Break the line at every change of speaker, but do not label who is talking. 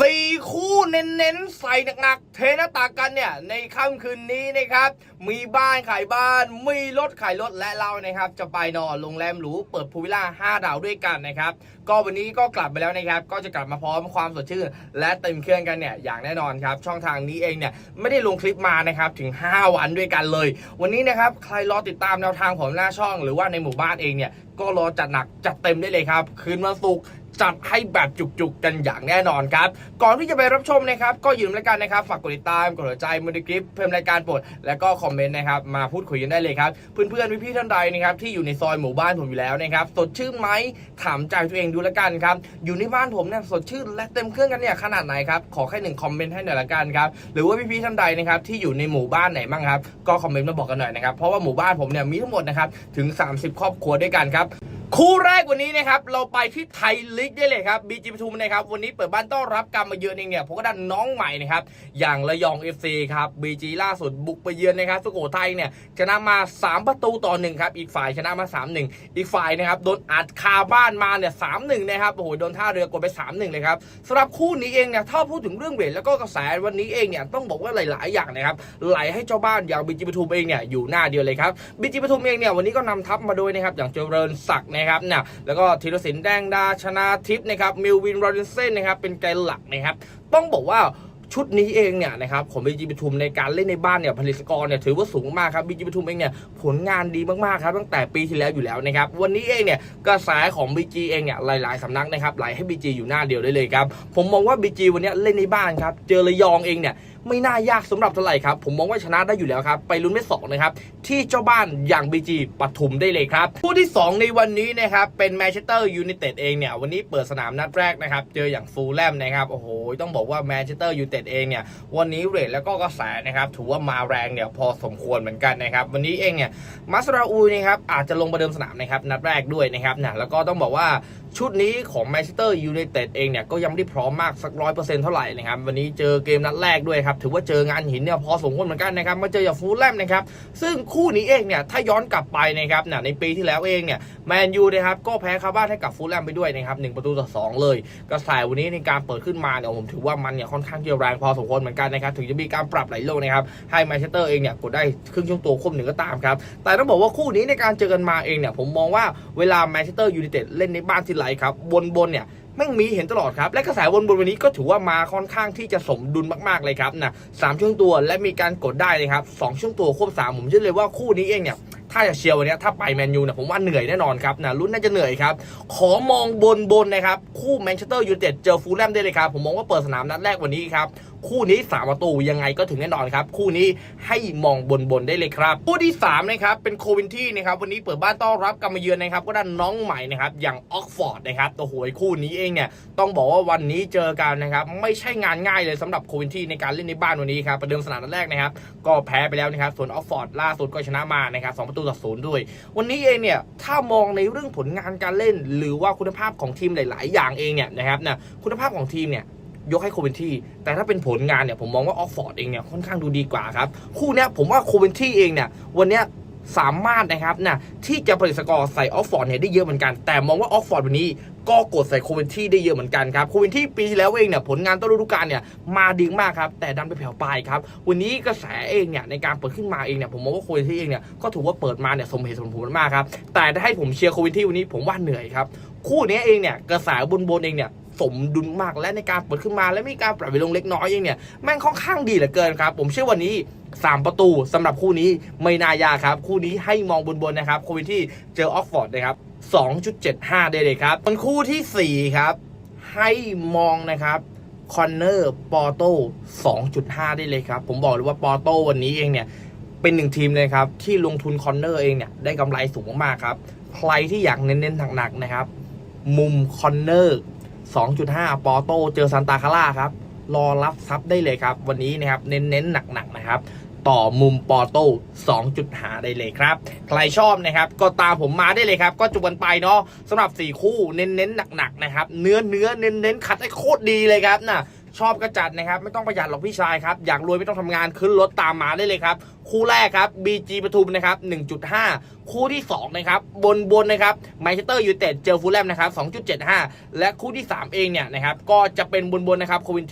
สี่คู่เน้นๆ ใส่หนักๆ เทหน้าตากันเนี่ย ในค่ำคืนนี้นะครับ มีบ้านขายบ้าน มีรถขายรถและเรานะครับ จะไปนอนโรงแรมหรูเปิดพูลวิลล่า 5 ดาวด้วยกันนะครับ ก็วันนี้ก็กลับไปแล้วนะครับ ก็จะกลับมาพร้อมความสดชื่น และเต็มเครื่องกันเนี่ยอย่างแน่นอนครับ ช่องทางนี้เองเนี่ยไม่ได้ลงคลิปมานะครับถึง 5 วันด้วยกันเลย วันนี้นะครับใครรอติดตามแนวทางผมหน้าช่อง หรือว่าในหมู่บ้านเองเนี่ยก็รอจัดหนักจัดเต็มได้เลยครับ คืนวันศุกร์ จัดให้แบบจุกๆกันอย่างแน่นอนครับ ก่อนที่จะไปรับชมนะครับ ก็อย่าลืมรายการนะครับ ฝากกดติดตาม กดหัวใจมือคลิป เพิ่มรายการโปรดและก็คอมเมนต์นะครับ มาพูดคุยกันได้เลยครับ เพื่อนๆพี่ๆท่านใดนะครับที่อยู่ในซอยหมู่บ้านผมอยู่แล้วนะครับ สดชื่นไหมถามใจตัวเองดูแล้วกันครับ อยู่ในบ้านผมเนี่ยสดชื่นและเต็มเครื่องกันเนี่ยขนาดไหนครับ ขอแค่หนึ่งคอมเมนต์ให้หน่อยละกันครับ หรือว่าพี่ๆท่านใดนะครับที่อยู่ในหมู่บ้านไหนบ้างครับ ก็คอมเมนต์มาบอกกันหน่อยนะครับ เพราะว่าหมู่บ้านผมเนี่ยมีทั้งหมดนะครับถึง 30 ครอบครัวด้วยกันครับ คู่แรกวันนี้นะครับเราไปที่ไทยลีกได้เลยครับบีจีปทุมนะครับวันนี้เปิดบ้านต้อนรับการมาเยือนเองเนี่ยผมก็ดันน้องใหม่นะครับอย่างระยอง FC ครับบีจีล่าสุดบุกไปเยือนนะครับสุโขทัยเนี่ยชนะมา 3 ประตูต่อหนึ่งครับอีกฝ่ายชนะมา 3-1 อีกฝ่ายนะครับโดนอัดคาบ้านมาเนี่ย3-1นะครับโอ้โหโดนท่าเรือกดไป 3-1 เลยครับสำหรับคู่นี้เองเนี่ยถ้าพูดถึงเรื่องเวทแล้วก็กระแสวันนี้เองเนี่ยต้องบอกว่าหลาย ๆ อย่างนะครับไหลให้เจ้าบ้านอย่างบีจีปทุมเองเนี่ยอยู่หน้าเดียวเลยครับบีจีปทุมเองเนี่ยวันนี้ก็นำทัพมาโดยนะครับอย่างเจริญศักดิ์นะครับเนี่ยแล้วก็ธีรศิลป์แดงดาชนะทิพย์นะครับมิลวินโรดินเซนนะครับเป็นแกหลักนะครับต้องบอกว่าชุดนี้เองเนี่ยนะครับของบีจีปทุมในการเล่นในบ้านเนี่ยผลิตกรเนี่ยถือว่าสูงมากครับบีจีปทุมเองเนี่ยผลงานดีมากๆครับตั้งแต่ปีที่แล้วอยู่แล้วนะครับวันนี้เองเนี่ยกระแสของ BG เองเนี่ยหลาย ๆสำนักนะครับไหลให้ BG อยู่หน้าเดียวได้เลยครับผมมองว่า BG วันนี้เล่นในบ้านครับเจอระยองเองเนี่ย ไม่น่ายากสำหรับเท่าไหร่ครับ ผมมองว่าชนะได้อยู่แล้วครับ ไปลุ้นไม่สองนะครับ ที่เจ้าบ้านอย่าง BG ปทุมได้เลยครับผู้ที่ 2 ในวันนี้นะครับ เป็นแมนเชสเตอร์ยูไนเต็ดเองเนี่ย วันนี้เปิดสนามนัดแรกนะครับ เจออย่างฟูลแลมนะครับ โอ้โห ต้องบอกว่าแมนเชสเตอร์ยูไนเต็ดเองเนี่ย วันนี้เรทแล้วก็กระแสนะครับ ถือว่ามาแรงเนี่ยพอสมควรเหมือนกันนะครับ วันนี้เองเนี่ย มาสราอูนะครับ อาจจะลงประเดิมสนามนะครับ นัดแรกด้วยนะครับนะแล้วก็ต้องบอกว่า ชุดนี้ของแมนเชสเตอร์ยูไนเต็ดเองเนี่ยก็ยังไม่ได้พร้อมมากสักร้อยเปอร์เซ็นต์เท่าไหร่นะครับ วันนี้เจอเกมนัดแรกด้วยครับ ถือว่าเจองานหินเนี่ยพอสมควรเหมือนกันนะครับมาเจออย่างฟูลแลมนะครับ ซึ่งคู่นี้เองเนี่ยถ้าย้อนกลับไปนะครับนะในปีที่แล้วเองเนี่ยแมนยูนะครับก็แพ้คาบ้านให้กับฟูลแลมไปด้วยนะครับหนึ่งประตูต่อสองเลยกระแสวันนี้ในการเปิดขึ้นมาเนี่ยผมถือว่ามันเนี่ยค่อนข้างจะแรงพอสมควรเหมือนกันนะครับถึงจะมีการปรับหลายโลงนะครับให้แมนเชสเตอร์เองเนี่ยกดได้ครึ่งช่วงตัวควบหนึ่งก็ตามครับแต่ต้องบอกว่าคู่นี้ในการเจอกันมาเองเนี่ยผมมองว่าเวลาแมนเชสเตอร์ยูไนเต็ดเล่นในบ้านทีไรครับบนบนๆเนี่ยแม่งมีเห็นตลอดครับ และกระแสวนบนวันนี้ก็ถือว่ามาค่อนข้างที่จะสมดุลมากๆเลยครับนะสามช่วงตัวและมีการกดได้เลยครับสองช่วงตัวควบสามผมเชื่อเลยว่าคู่นี้เองเนี่ย ถ้าจะเชียร์วันนี้ถ้าไปแมนยูเนี่ยผมว่าเหนื่อยแน่นอนครับนะลุ้นน่าจะเหนื่อยครับ ขอมองบนบนนะครับ คู่แมนเชสเตอร์ยูไนเต็ดเจอฟูลแลมได้เลยครับ ผมมองว่าเปิดสนามนัดแรกวันนี้ครับ คู่นี้สามประตูยังไงก็ถึงแน่นอนครับ คู่นี้ให้มองบนบนได้เลยครับคู่ที่3นะครับเป็นโควินที่นะครับวันนี้เปิดบ้านต้อนรับกรรมาเยือนนะครับก็ด้านน้องใหม่นะครับอย่างออกฟอร์ดนะครับโอ้โหคู่นี้เองเนี่ยต้องบอกว่าวันนี้เจอกันนะครับไม่ใช่งานง่ายเลยสำหรับโควินที่ในการเล่นในบ้านวันนี้ครับประเดิมสนามนัดแรกนะครับก็แพ้ไปแล้วนะครับส่วนออกฟอร์ดล่าสุดก็ชนะมานะครับสประตูต่อศูนย์ด้วย วันนี้เองเนี่ยถ้ามองในเรื่องผลงานการเล่น หรือว่าคุณภาพของทีมหลาย ๆ อย่างเองเนี่ยนะครับนะคุณภาพของทีมเนี่ยยกให้โคเวนที่ แต่ถ้าเป็นผลงานเนี่ยผมมองว่าออกฟอร์ดเองเนี่ยค่อนข้างดูดีกว่าครับ คู่เนี้ยผมว่าโคเวนที่เองเนี่ยวันเนี้ย สามารถนะครับนะที่จะผลิตสกอร์ใส่ออกฟอร์ดเนี่ยได้เยอะเหมือนกัน แต่มองว่าออกฟอร์ดวันนี้ก็กดใส่โคเวนที่ได้เยอะเหมือนกันครับโคเวนที่ปีที่แล้วเองเนี่ยผลงานต้นฤดูกาลเนี่ยมาดีมากครับแต่ดันไปแผ่วปลายครับวันนี้กระแสเองเนี่ยในการเปิดขึ้นมาเองเนี่ยผมมองว่าโคเวนที่เองเนี่ยก็ถือว่าเปิดมาเนี่ยสมเหตุสมผลมากครับแต่ถ้าให้ผมเชียร์โคเวนที่วันนี้ผมว่าเหนื่อยครับคู่นี้เองเนี่ยกระแสบนบนๆเองเนี่ยสมดุลมากและในการเปิดขึ้นมา และมีการปรับไปลงเล็กน้อยเองเนี่ยแม่งค่อนข้างดีเหลือเกินครับ ผมเชื่อวันนี้ 3 ประตูสำหรับคู่นี้ไม่น่ายากครับ คู่นี้ให้มองบนๆนะครับคู่ที่เจอออกฟอร์ดนะครับ 2.75 ได้เลยครับส่วนคู่ทีสี่ 4 ครับ ให้มองนะครับคอนเนอร์ปอโต้2.5 ได้เลยครับ ผมบอกเลยว่าปอโต้วันนี้เองเนี่ย เป็นหนึ่งทีมเลยครับ ที่ลงทุนคอนเนอร์เองเนี่ย ได้กำไรสูงมากๆครับ ใครที่อยากเน้นๆหนักๆนะครับ มุมคอนเนอร์2.5 ปอโต้เจอซันตาคาร่าครับ รอรับซับได้เลยครับ วันนี้นะครับเน้นๆหนักๆนะครับ ต่อมุมปอโต้2.5ได้เลยครับ ใครชอบนะครับ ก็ตามผมมาได้เลยครับ ก็จุกันไปเนาะสำหรับ 4 คู่เน้นๆหนักๆนะครับ เนื้อเนื้อเน้นๆคัดให้โคตรดีเลยครับนะชอบก็จัดนะครับ ไม่ต้องประหยัดหรอกพี่ชายครับ อยากรวยไม่ต้องทำงานขึ้นรถตามมาได้เลยครับ คู่แรกครับ BG ปทุมนะครับ 1.5 คู่ที่ 2 นะครับ บนบนนะครับแมเชสเตอร์ยูไนเต็ดเจอฟูลแลมนะครับ 2.75 และคู่ที่ 3 เองเนี่ยนะครับ ก็จะเป็นบนบนนะครับโควินที่